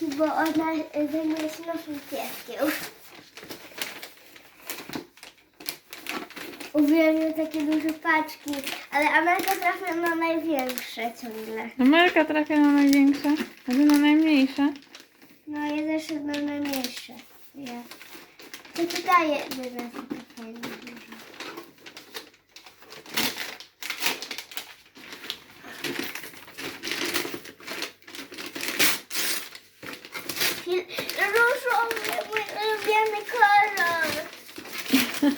dziewczynki, bo ona zajmuje się naszym pieskiem. Uwielbiam takie duże paczki, ale Amelka trafia na największe ciągle. Amelka trafia na największe, a ty na najmniejsze. No ja zawsze na najmniejsze. Ja. To tutaj jedyne, co to fajne.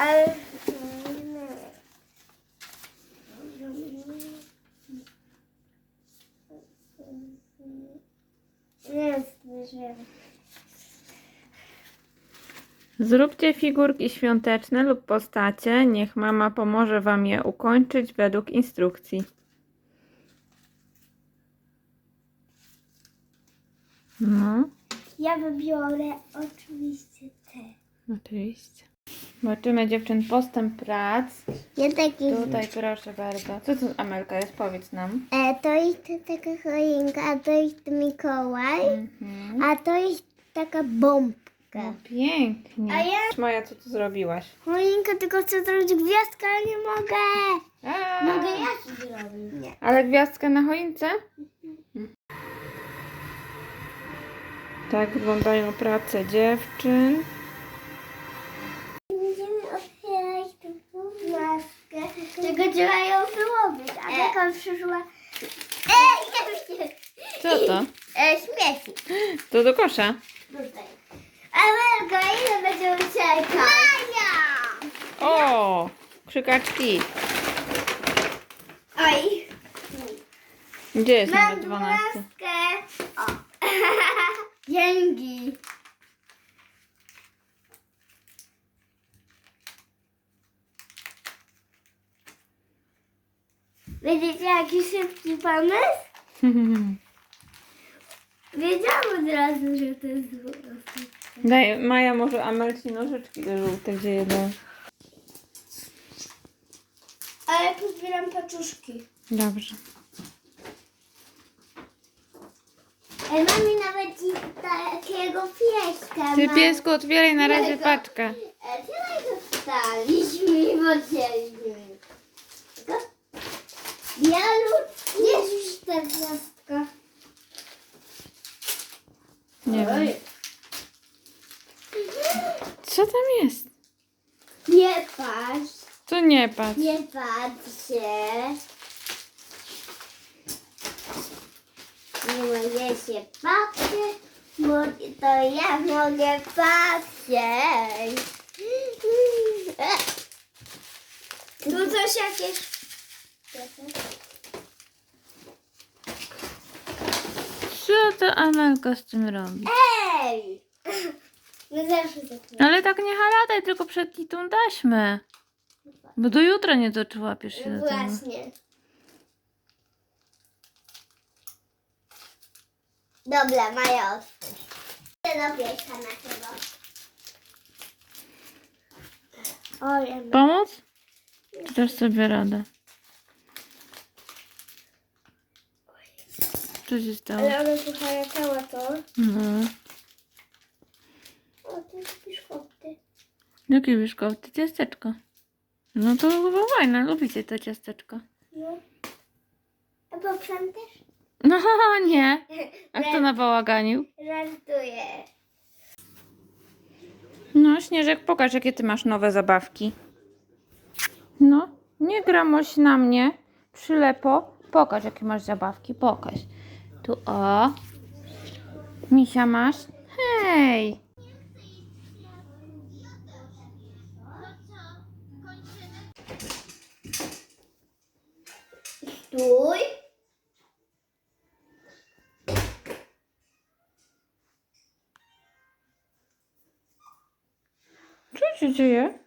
Ale... Nie. Zróbcie figurki świąteczne lub postacie. Niech mama pomoże wam je ukończyć według instrukcji. No, Ja wybiorę oczywiście te. oczywiście. Zobaczymy dziewczyn postęp prac. Ja taki... Tutaj proszę bardzo. Co to Amelka jest? Powiedz nam. E, to jest taka choinka, a to jest Mikołaj, Mhm. a to jest taka bombka. No, pięknie. A ja- Maja, co tu zrobiłaś? Choinka, tylko chcę zrobić gwiazdkę, ale nie mogę. A, Mogę ja ci zrobić. Nie. Ale gwiazdkę na choince? Tak wyglądają prace dziewczyn. Trzeba ją wyłowić, a taka przyszła... Ej, nie Co to? E, śmieci. To do kosza. Tutaj. Amelka, ile będziemy czekać? Maja! O! Krzykaczki. Oj. Gdzie jest Mam numer 12? dwunastkę. O. Dzięki. Widzicie jaki szybki pomysł? Wiedziałam od razu, że to jest dwunastka. Daj, Maja może Amelci nożyczki do żółte, gdzie jedą. Ale pozbieram paczuszki. Dobrze. Ej, mamy nawet i takiego pieska. Ty mam. piesku otwieraj na razie paczkę. E, Tyle dostaliśmy i podzieliliśmy. Tylko Bialutki. Jest już czternastka. Nie wiem. Co tam jest? Nie patrz, Tu nie patrz. nie patrz się. Nie mogę się patrzeć, bo to ja mogę patrzeć. Tu coś jakieś... Co to Amelka z tym robi? Ej! No zawsze tak Ale tak nie halataj, tylko przetnij tą taśmę. Bo do jutra nie doczłapiesz się do tego. Właśnie. Dobra, Maja otwórz. Idę do pieska na chyba. O, ja mam. Pomóc? Czy też sobie radę? Co się stało? Ale ona słuchaj, cała to. No. O, to jest piszkopty. Jakie biszkopty? Ciasteczko. No to chyba fajne, lubicie to ciasteczko. No. A poprzem też? No nie. A kto nabałaganił? Żartuję. No, Śnieżek, pokaż, jakie ty masz nowe zabawki. No, nie gramoś na mnie. Przylepo. Pokaż, jakie masz zabawki. Pokaż. Tu o. Misia masz? Hej! Stój. Co się dzieje?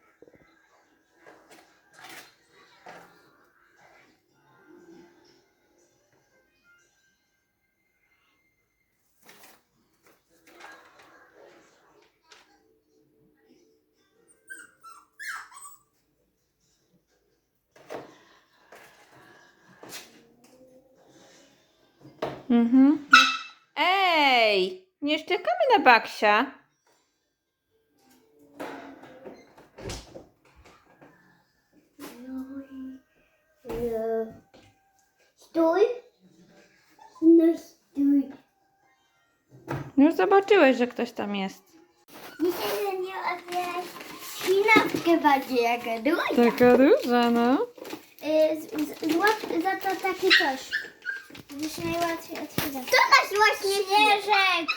Mhm. Ej, nie szczekamy na Baksia. No. Stój. No stój. Już zobaczyłeś, że ktoś tam jest. Dzisiaj nie otwierać ślinawkę bardziej jak duża. Taka duża, no. Y, z- z- Złap za to takie coś. Najłatwiej. To nasz właśnie śnieżek.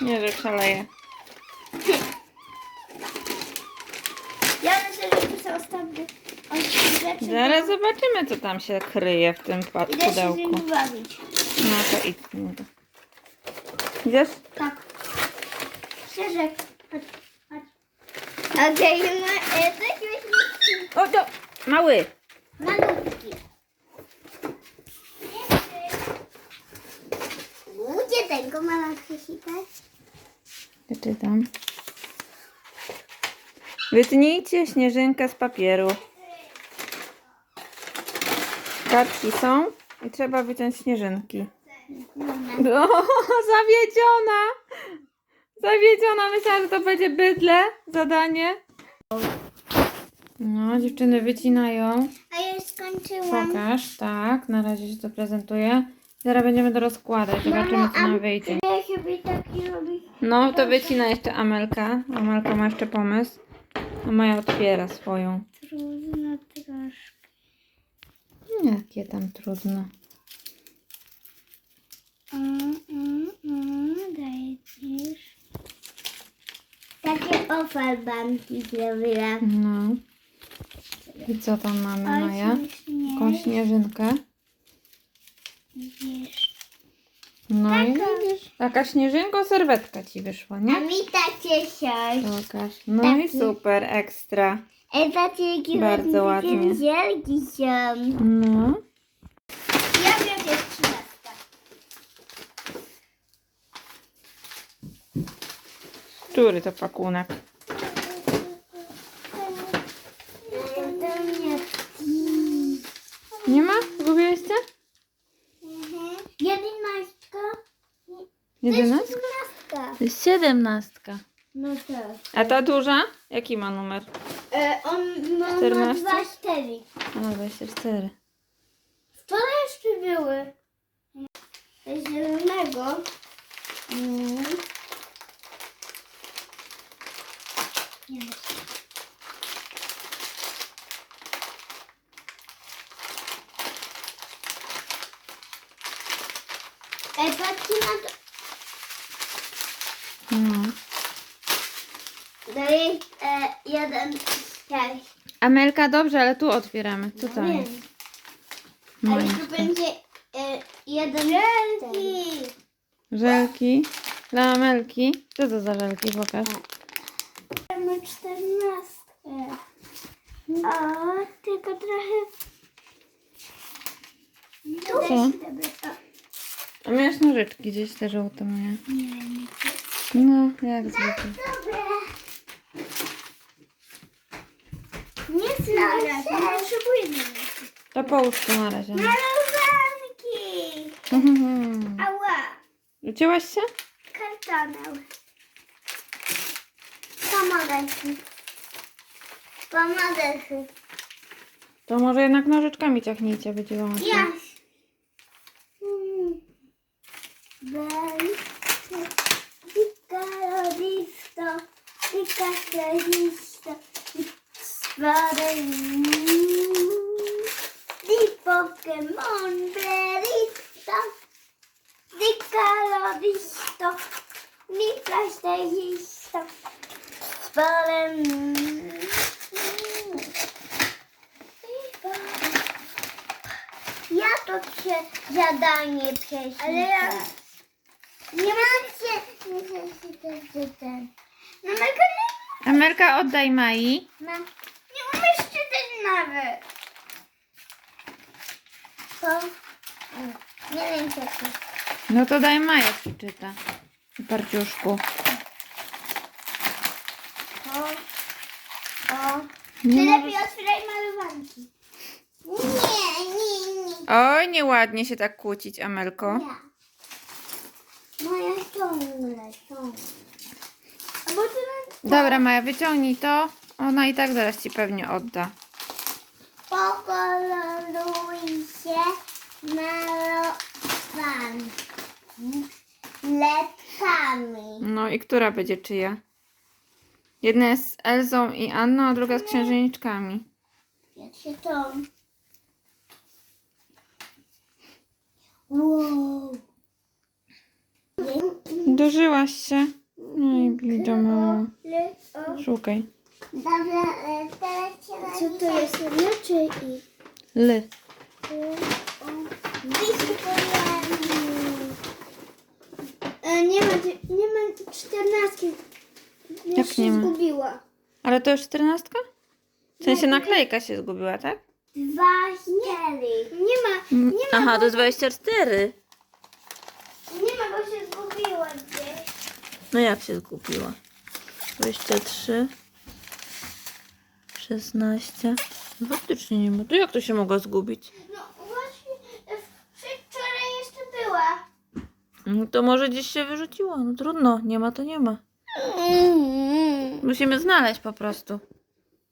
Nie, że szaleje. Ja myślę, że tu są ostatnie rzeczy. Zaraz zobaczymy, co tam się kryje w tym pa- Idę się z pudełku. bawić. No to idź. nim. Idziesz? Tak. Śnieżek. Chodź, chodź. Okej, ma, e, to śmiesznie. O, to mały. Gdzie tego mama chwycić? Czytam. Wytnijcie śnieżynkę z papieru. Kartki są i trzeba wyciąć śnieżynki. O, zawiedziona! Zawiedziona, myślałam, że to będzie bydle zadanie. No, dziewczyny wycinają. A ja już skończyłam. Pokaż, tak, na razie się to prezentuje. Zaraz będziemy to rozkładać, zobaczymy co nam wyjdzie. Robię. No, to wycina jeszcze Amelka. Amelka ma jeszcze pomysł. A Maja otwiera swoją. Trudno troszkę. Jakie tam trudno. Mm, mm, mm, dajesz. Takie ofalbanki zrobiłam. No. I co tam mamy, Maja? Taką śnieżynkę. Wiesz. No i Taka. widzisz, taka śnieżynko serwetka ci wyszła, A nie? mi takie coś. Pokaż. No i Taki. super, ekstra. E, jakie Bardzo ładnie. Kędzielki są. No. Ja wiem, że jest trzynastka. Który to pakunek? To mnie. Nie ma? Zgubiłyście? Jedenastka. Jedenastka? To jest siedemnastka. No tak. A ta duża? Jaki ma numer? E, on ma, ma 14? dwa cztery. A, 24. Wczoraj jeszcze były. Z zielonego. Mm. Nie wiem. Ej, patrzcie na to. No. Daję e, jeden sześć. Amelka, dobrze, ale tu otwieramy. Tutaj. Wiem. A No jeszcze i będzie e, jeden wielki. Żelki. Dla Amelki. Co to za żelki? Pokaż. Mamy czternastkę. O, tylko trochę... Tu Co? O, A miałeś nożyczki gdzieś te żółte moje. Nie wiem. No, jak zwykle. Nie znalazł, nie potrzebuję. To połóż tu na razie. Malowanki! Mhm. Ała, Ucięłaś się? kartonem. Pomogę ci. Pomogę ci. To może jednak nożyczkami ciachnijcie, będzie wam łatwiej. Jaś. Piccolo disto. Spadaj. Di disto. Piccolo disto. Spadaj. Ja to się zadanie prześlę. Ale ja... Nie macie... Nie chcę nie... Amelka, oddaj Mai. Mam... Nie umiesz czytać nawet. To... Nie wiem co to. No to daj Maja przeczyta. Parciuszku. O... O... Ty Nie lepiej otwieraj malowanki. Nie, nie, nie. Oj, nieładnie się tak kłócić, Amelko. Ja. Moja ciągle, ciągle. A bo ty na... Dobra, Maja, wyciągnij to. Ona i tak zaraz ci pewnie odda. Pokoloruj się malowami. Letkami. No i która będzie czyja? Jedna jest z Elzą i Anną, a druga z księżniczkami. Jak się to... Wow. Dożyłaś się. No i o. Szukaj. Dobra, e, teraz się Co to jest? L czy I? L. E, Nie ma, nie ma czternastki. Już Jak się nie ma? zgubiła. Ale to już czternastka? W sensie naklejka się zgubiła, tak? Dwa cztery. Nie ma, Mm, nie ma, Aha, bo, to jest 24. nie ma, bo się zgubiła gdzieś. No jak się zgubiła? 23. 16. No Faktycznie nie ma. To jak to się mogło zgubić? No właśnie, e, wczoraj jeszcze była. No To może gdzieś się wyrzuciło. No trudno, nie ma to nie ma. Musimy znaleźć po prostu.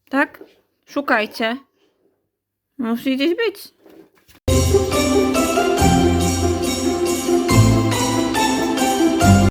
Tak? Szukajcie. Musi gdzieś być.